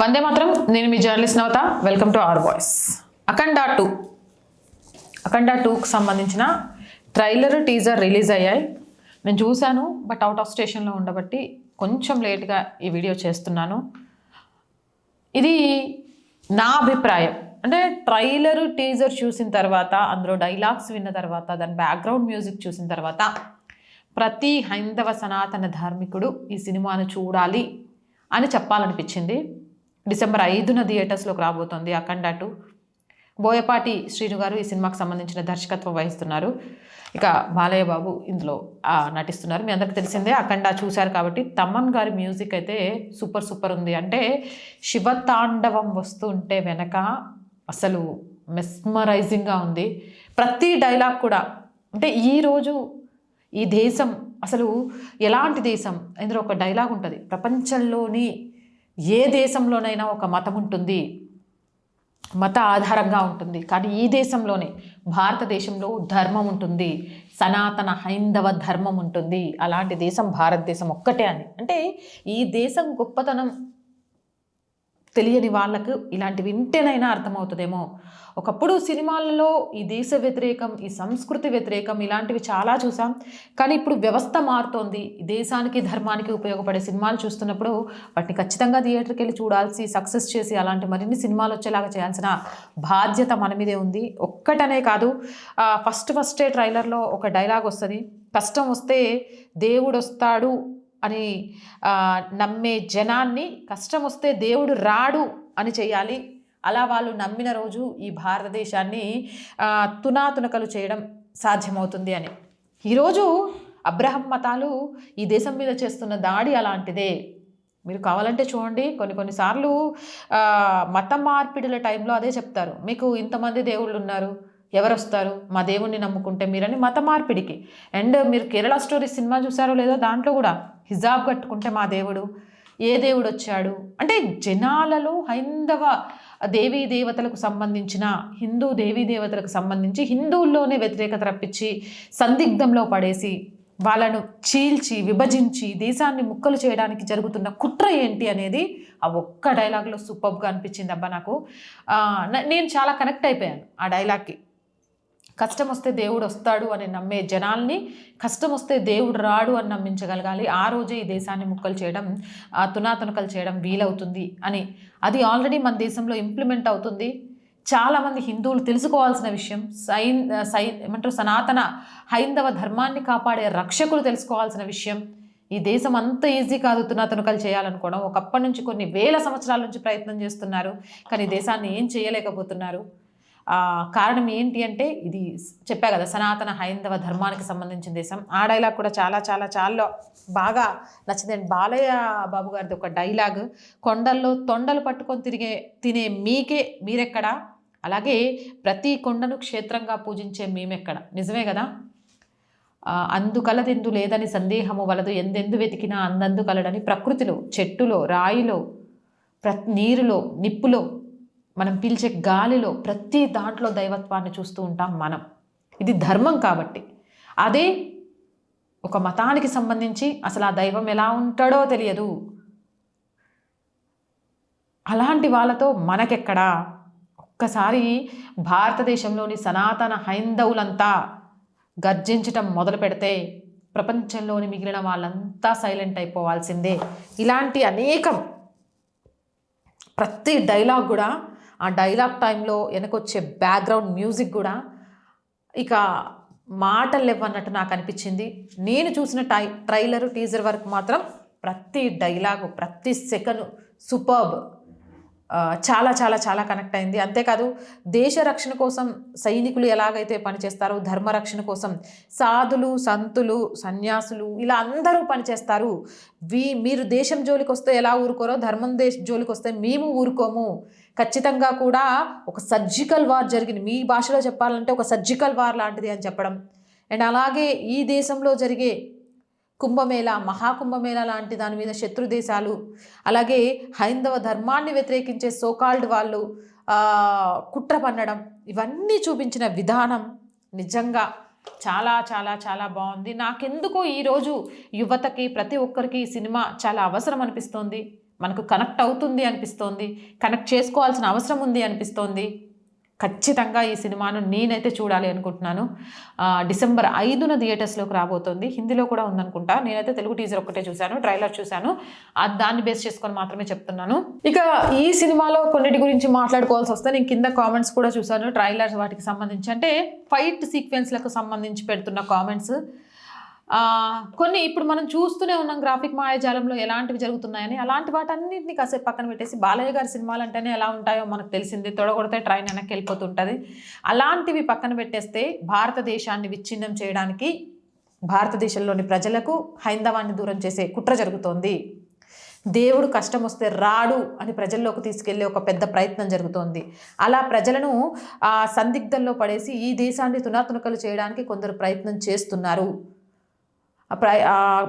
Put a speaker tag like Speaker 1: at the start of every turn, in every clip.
Speaker 1: వందే మాత్రం. నేను మీ journalist Navatha. Welcome to our voice. Akhanda two. Akhanda టూకి సంబంధించిన ట్రైలర్ టీజర్ రిలీజ్ అయ్యాయి. నేను చూశాను బట్ అవుట్ ఆఫ్ స్టేషన్లో ఉండబట్టి కొంచెం లేట్గా ఈ వీడియో చేస్తున్నాను. ఇది నా అభిప్రాయం. అంటే ట్రైలరు టీజర్ చూసిన తర్వాత అందులో డైలాగ్స్ విన్న తర్వాత దాని బ్యాక్గ్రౌండ్ మ్యూజిక్ చూసిన తర్వాత ప్రతి హైందవ సనాతన ధార్మికుడు ఈ సినిమాను చూడాలి అని చెప్పాలనిపించింది. డిసెంబర్ ఐదున థియేటర్స్లోకి రాబోతోంది అఖండ టూ. బోయపాటి శ్రీను గారు ఈ సినిమాకి సంబంధించిన దర్శకత్వం వహిస్తున్నారు. ఇక బాలయ్య బాబు ఇందులో నటిస్తున్నారు. మీ అందరికీ తెలిసిందే అఖండ చూశారు కాబట్టి తమన్ గారి మ్యూజిక్ అయితే సూపర్ సూపర్ ఉంది. అంటే శివతాండవం వస్తుంటే వెనక అసలు మెస్మరైజింగ్గా ఉంది. ప్రతి డైలాగ్ కూడా అంటే ఈరోజు ఈ దేశం అసలు ఎలాంటి దేశం? ఇందులో ఒక డైలాగ్ ఉంటుంది. ప్రపంచంలోని ఏ దేశంలోనైనా ఒక మతం ఉంటుంది. మత ఆధారంగా ఉంటుంది. కానీ ఈ దేశంలోనే భారతదేశంలో ధర్మం ఉంటుంది. సనాతన హైందవ ధర్మం ఉంటుంది. అలాంటి దేశం భారతదేశం ఒక్కటే అని అంటే ఈ దేశం గొప్పతనం తెలియని వాళ్ళకు ఇలాంటి వింటేనైనా అర్థమవుతుందేమో. ఒకప్పుడు సినిమాలలో ఈ దేశ వ్యతిరేకం ఈ సంస్కృతి వ్యతిరేకం ఇలాంటివి చాలా చూసాం. కానీ ఇప్పుడు వ్యవస్థ మారుతోంది. దేశానికి ధర్మానికి ఉపయోగపడే సినిమాలు చూస్తున్నప్పుడు వాటిని ఖచ్చితంగా థియేటర్కి వెళ్ళి చూడాల్సి సక్సెస్ చేసి అలాంటి మరిన్ని సినిమాలు వచ్చేలాగా చేయాల్సిన బాధ్యత మన మీదే ఉంది. ఒక్కటనే కాదు ఫస్ట్ ఫస్టే ట్రైలర్లో ఒక డైలాగ్ వస్తుంది. కష్టం వస్తే దేవుడు వస్తాడు అని నమ్మే జనాన్ని కష్టం వస్తే దేవుడు రాడు అని చేయాలి అలా వాళ్ళు నమ్మిన రోజు ఈ భారతదేశాన్ని తునాతునకలు చేయడం సాధ్యమవుతుంది అని. ఈరోజు అబ్రహం మతాలు ఈ దేశం మీద చేస్తున్న దాడి అలాంటిదే. మీరు కావాలంటే చూడండి కొన్ని కొన్నిసార్లు మత మార్పిడుల టైంలో అదే చెప్తారు. మీకు ఇంతమంది దేవుళ్ళు ఉన్నారు. ఎవరు వస్తారు మా దేవుణ్ణి నమ్ముకుంటే మీరని మత మార్పిడికి. అండ్ మీరు కేరళ స్టోరీ సినిమా చూసారో లేదో దాంట్లో కూడా హిజాబ్ కట్టుకుంటే మా దేవుడు ఏ దేవుడు వచ్చాడు? అంటే జనాలలో హైందవ దేవీ దేవతలకు సంబంధించిన హిందూ దేవీ దేవతలకు సంబంధించి హిందువుల్లోనే వ్యతిరేకత రప్పించి సందిగ్ధంలో పడేసి వాళ్ళను చీల్చి విభజించి దేశాన్ని ముక్కలు చేయడానికి జరుగుతున్న కుట్ర ఏంటి అనేది ఆ ఒక్క డైలాగ్లో సూపర్గా అనిపించింది అబ్బా నాకు. నేను చాలా కనెక్ట్ అయిపోయాను ఆ డైలాగ్కి. కష్టం వస్తే దేవుడు వస్తాడు అని నమ్మే జనాల్ని కష్టం వస్తే దేవుడు రాడు అని నమ్మించగలగాలి. ఆ రోజే ఈ దేశాన్ని ముక్కలు చేయడం తునాతునకలు చేయడం వీలవుతుంది అని. అది ఆల్రెడీ మన దేశంలో ఇంప్లిమెంట్ అవుతుంది. చాలామంది హిందువులు తెలుసుకోవాల్సిన విషయం సైన్ సై ఏమంటారు సనాతన హైందవ ధర్మాన్ని కాపాడే రక్షకులు తెలుసుకోవాల్సిన విషయం ఈ దేశం అంత ఈజీ కాదు తునాతునకలు చేయాలనుకోవడం. ఒకప్పటి నుంచి కొన్ని వేల సంవత్సరాల నుంచి ప్రయత్నం చేస్తున్నారు కానీ దేశాన్ని ఏం చేయలేకపోతున్నారు. కారణం ఏంటి అంటే ఇది చెప్పా కదా సనాతన హైందవ ధర్మానికి సంబంధించిన దేశం. ఆ డైలాగ్ కూడా చాలా చాలా చాలా బాగా నచ్చింది. బాలయ్య బాబు గారిది ఒక డైలాగ్ కొండల్లో తొండలు పట్టుకొని తిరిగే తినే మీకే మీరెక్కడా? అలాగే ప్రతి కొండను క్షేత్రంగా పూజించే మేమెక్కడ? నిజమే కదా? అందుకలదెందు లేదని సందేహము వలదు. ఎందెందు వెతికినా అందందు కలడని ప్రకృతిలో చెట్టులో రాయిలో ప్ర నీరులో నిప్పులో మనం పీల్చే గాలిలో ప్రతి దాంట్లో దైవత్వాన్ని చూస్తూ ఉంటాం మనం. ఇది ధర్మం కాబట్టి. అదే ఒక మతానికి సంబంధించి అసలు ఆ దైవం ఎలా ఉంటాడో తెలియదు. అలాంటి వాళ్ళతో మనకెక్కడా? ఒక్కసారి భారతదేశంలోని సనాతన హైందవులంతా గర్జించటం మొదలు పెడితే ప్రపంచంలోని మిగిలిన వాళ్ళంతా సైలెంట్ అయిపోవాల్సిందే. ఇలాంటి అనేకం ప్రతి డైలాగ్ కూడా ఆ డైలాగ్ టైంలో వెనకొచ్చే బ్యాక్గ్రౌండ్ మ్యూజిక్ కూడా ఇక మాటలు లేవన్నట్టు నాకు అనిపించింది. నేను చూసిన టై ట్రైలర్ టీజర్ వరకు మాత్రం ప్రతి డైలాగు ప్రతి సెకండ్ సూపర్బ్ చాలా చాలా చాలా కనెక్ట్ అయింది. అంతేకాదు దేశ రక్షణ కోసం సైనికులు ఎలాగైతే పనిచేస్తారో ధర్మ రక్షణ కోసం సాధులు సంతులు సన్యాసులు ఇలా అందరూ పనిచేస్తారు వీ మీరు దేశం జోలికి వస్తే ఎలా ఊరుకోరో ధర్మం దేశ జోలికి వస్తే మేము ఊరుకోము. ఖచ్చితంగా కూడా ఒక సర్జికల్ వార్ జరిగింది. మీ భాషలో చెప్పాలంటే ఒక సర్జికల్ వార్ లాంటిది అని చెప్పడం. అండ్ అలాగే ఈ దేశంలో జరిగే కుంభమేళ మహాకుంభమేళ లాంటి దాని మీద శత్రు దేశాలు అలాగే హైందవ ధర్మాన్ని వ్యతిరేకించే సోకాల్డ్ వాళ్ళు కుట్ర పన్నడం ఇవన్నీ చూపించిన విధానం నిజంగా చాలా చాలా చాలా బాగుంది. నాకెందుకో ఈరోజు యువతకి ప్రతి ఒక్కరికి ఈ సినిమా చాలా అవసరం అనిపిస్తోంది. మనకు కనెక్ట్ అవుతుంది అనిపిస్తోంది. కనెక్ట్ చేసుకోవాల్సిన అవసరం ఉంది అనిపిస్తోంది. ఖచ్చితంగా ఈ సినిమాను నేనైతే చూడాలి అనుకుంటున్నాను. డిసెంబర్ ఐదున థియేటర్స్లోకి రాబోతుంది. హిందీలో కూడా ఉందనుకుంటా. నేనైతే తెలుగు టీజర్ ఒక్కటే చూశాను ట్రైలర్ చూశాను. దాన్ని బేస్ చేసుకొని మాత్రమే చెప్తున్నాను. ఇక ఈ సినిమాలో కొన్నిటి గురించి మాట్లాడుకోవాల్సి వస్తే నేను కింద కామెంట్స్ కూడా చూశాను. ట్రైలర్స్ వాటికి సంబంధించి అంటే ఫైట్ సీక్వెన్స్లకు సంబంధించి పెడుతున్న కామెంట్స్. కొన్ని ఇప్పుడు మనం చూస్తూనే ఉన్నాం గ్రాఫిక్ మాయాజాలంలో ఎలాంటివి జరుగుతున్నాయని. అలాంటి వాటన్నింటిని కాసేపు పక్కన పెట్టేసి బాలయ్య గారి సినిమాలు అంటేనే ఎలా ఉంటాయో మనకు తెలిసింది. తొడగొడితే ట్రైన్ వెనక్కి వెళ్ళిపోతుంటుంది. అలాంటివి పక్కన పెట్టేస్తే భారతదేశాన్ని విచ్ఛిన్నం చేయడానికి భారతదేశంలోని ప్రజలకు హైందవాన్ని దూరం చేసే కుట్ర జరుగుతోంది. దేవుడు కష్టం వస్తే రాడు అని ప్రజల్లోకి తీసుకెళ్ళే ఒక పెద్ద ప్రయత్నం జరుగుతోంది. అలా ప్రజలను ఆ సందిగ్ధంలో పడేసి ఈ దేశాన్ని తునాతునకలు చేయడానికి కొందరు ప్రయత్నం చేస్తున్నారు.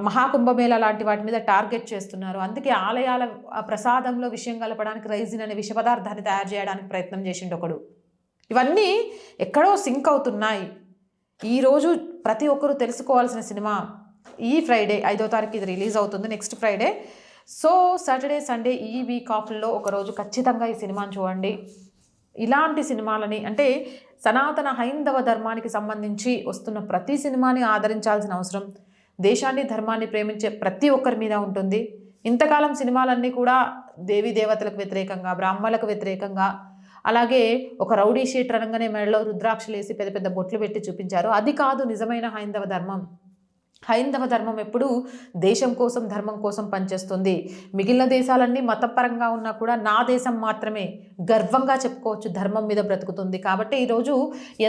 Speaker 1: మహాకుంభమేళ లాంటి వాటి మీద టార్గెట్ చేస్తున్నారు. అందుకే ఆలయాల ప్రసాదంలో విషయం కలపడానికి రైజిన్ అనే విష పదార్థాన్ని తయారు చేయడానికి ప్రయత్నం చేసిండు ఒకడు. ఇవన్నీ ఎక్కడో సింక్ అవుతున్నాయి. ఈరోజు ప్రతి ఒక్కరూ తెలుసుకోవాల్సిన సినిమా ఈ ఫ్రైడే ఐదో తారీఖు ఇది రిలీజ్ అవుతుంది next Friday. So Saturday Sunday ఈ వీక్ ఆఫ్లో ఒకరోజు ఖచ్చితంగా ఈ సినిమాని చూడండి. ఇలాంటి సినిమాలని అంటే సనాతన హైందవ ధర్మానికి సంబంధించి వస్తున్న ప్రతి సినిమాని ఆదరించాల్సిన అవసరం. దేశాన్ని ధర్మాన్ని ప్రేమించే ప్రతి ఒక్కరి మీద ఉంటుంది. ఇంతకాలం సినిమాలన్నీ కూడా దేవీ దేవతలకు వ్యతిరేకంగా బ్రాహ్మణులకు వ్యతిరేకంగా అలాగే ఒక రౌడీ షీట్ రంగనే మెడలో రుద్రాక్షలు వేసి పెద్ద పెద్ద బొట్లు పెట్టి చూపించారు. అది కాదు నిజమైన హైందవ ధర్మం. హైందవ ధర్మం ఎప్పుడూ దేశం కోసం ధర్మం కోసం పనిచేస్తుంది. మిగిలిన దేశాలన్నీ మతపరంగా ఉన్నా కూడా నా దేశం మాత్రమే గర్వంగా చెప్పుకోవచ్చు ధర్మం మీద బ్రతుకుతుంది. కాబట్టి ఈరోజు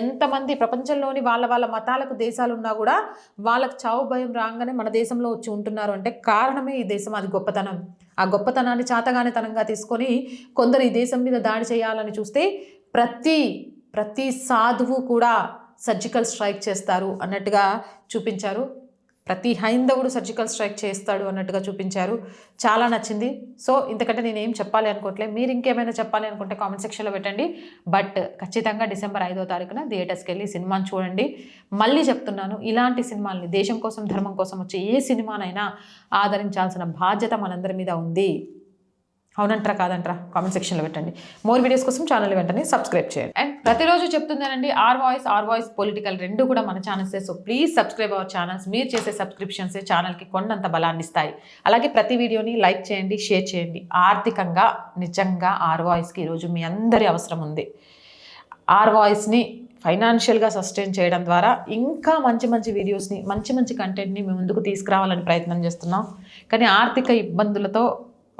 Speaker 1: ఎంతమంది ప్రపంచంలోని వాళ్ళ వాళ్ళ మతాలకు దేశాలు ఉన్నా కూడా వాళ్ళకు చావు భయం రాగానే మన దేశంలో వచ్చి ఉంటున్నారు. అంటే కారణమే ఈ దేశం అది గొప్పతనం. ఆ గొప్పతనాన్ని చాతగానితనంగా తీసుకొని కొందరు ఈ దేశం మీద దాడి చేయాలని చూస్తే ప్రతి ప్రతి సాధువు కూడా సర్జికల్ స్ట్రైక్ చేస్తారు అన్నట్టుగా చూపించారు. ప్రతి హైందవుడు సర్జికల్ స్ట్రైక్ చేస్తాడు అన్నట్టుగా చూపించారు. చాలా నచ్చింది. సో ఇంతకంటే నేను ఏం చెప్పాలి అనుకోవట్లే మీరు ఇంకేమైనా చెప్పాలి అనుకుంటే కామెంట్ సెక్షన్లో పెట్టండి. బట్ ఖచ్చితంగా డిసెంబర్ ఐదో తారీఖున థియేటర్స్కి వెళ్ళి సినిమాని చూడండి. మళ్ళీ చెప్తున్నాను ఇలాంటి సినిమాల్ని దేశం కోసం ధర్మం కోసం వచ్చే ఏ సినిమానైనా ఆదరించాల్సిన బాధ్యత మనందరి మీద ఉంది. అవునంటారా కాదంటారా. కామెంట్ సెక్షన్లో పెట్టండి. మోర్ వీడియోస్ కోసం ఛానల్ వెంటనే సబ్స్క్రైబ్ చేయండి. అండ్ ప్రతిరోజు చెప్తుందేనండి our voice our voice political రెండు కూడా మన ఛానల్సే so please subscribe our channels మీరు చేసే సబ్స్క్రిప్షన్సే ఛానల్కి కొండంత బలాన్ని ఇస్తాయి. అలాగే ప్రతి వీడియోని లైక్ చేయండి షేర్ చేయండి. ఆర్థికంగా నిజంగా ఆర్ వాయిస్కి ఈరోజు మీ అందరి అవసరం ఉంది. ఆర్ వాయిస్ని ఫైనాన్షియల్గా సస్టైన్ చేయడం ద్వారా ఇంకా మంచి మంచి వీడియోస్ని మంచి మంచి కంటెంట్ని మేము ముందుకు తీసుకురావాలని ప్రయత్నం చేస్తున్నాం. కానీ ఆర్థిక ఇబ్బందులతో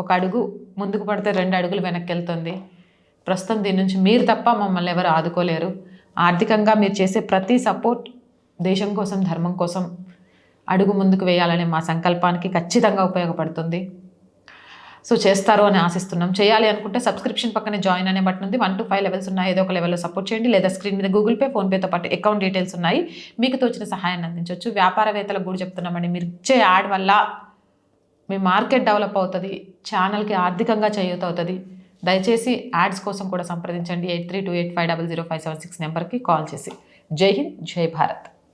Speaker 1: ఒక అడుగు ముందుకు పడితే రెండు అడుగులు వెనక్కి వెళ్తుంది ప్రస్తుతం దీని నుంచి మీరు తప్ప మమ్మల్ని ఎవరు ఆదుకోలేరు. ఆర్థికంగా మీరు చేసే ప్రతి సపోర్ట్ దేశం కోసం ధర్మం కోసం అడుగు ముందుకు వేయాలనే మా సంకల్పానికి ఖచ్చితంగా ఉపయోగపడుతుంది. సో చేస్తారు అని ఆశిస్తున్నాం. చేయాలి అనుకుంటే సబ్స్క్రిప్షన్ పక్కనే జాయిన్ అనే బటన్ ఉంది. వన్ టు ఫైవ్ లెవెల్స్ ఉన్నాయి. ఏదో ఒక లెవెల్లో సపోర్ట్ చేయండి. లేదా స్క్రీన్ మీద గూగుల్ పే ఫోన్పేతో పాటు అకౌంట్ డీటెయిల్స్ ఉన్నాయి. మీకు తోచిన సహాయాన్ని అందించవచ్చు. వ్యాపారవేత్తలకు కూడా చెప్తున్నామండి. మీరు ఇచ్చే యాడ్ వల్ల మీ మార్కెట్ డెవలప్ అవుతుంది ఛానల్కి ఆర్థికంగా చేయూత అవుతుంది దయచేసి యాడ్స్ కోసం కూడా సంప్రదించండి. Eight three two eight five double zero five seven six నెంబర్కి కాల్ చేసి. జై హింద్ జై భారత్.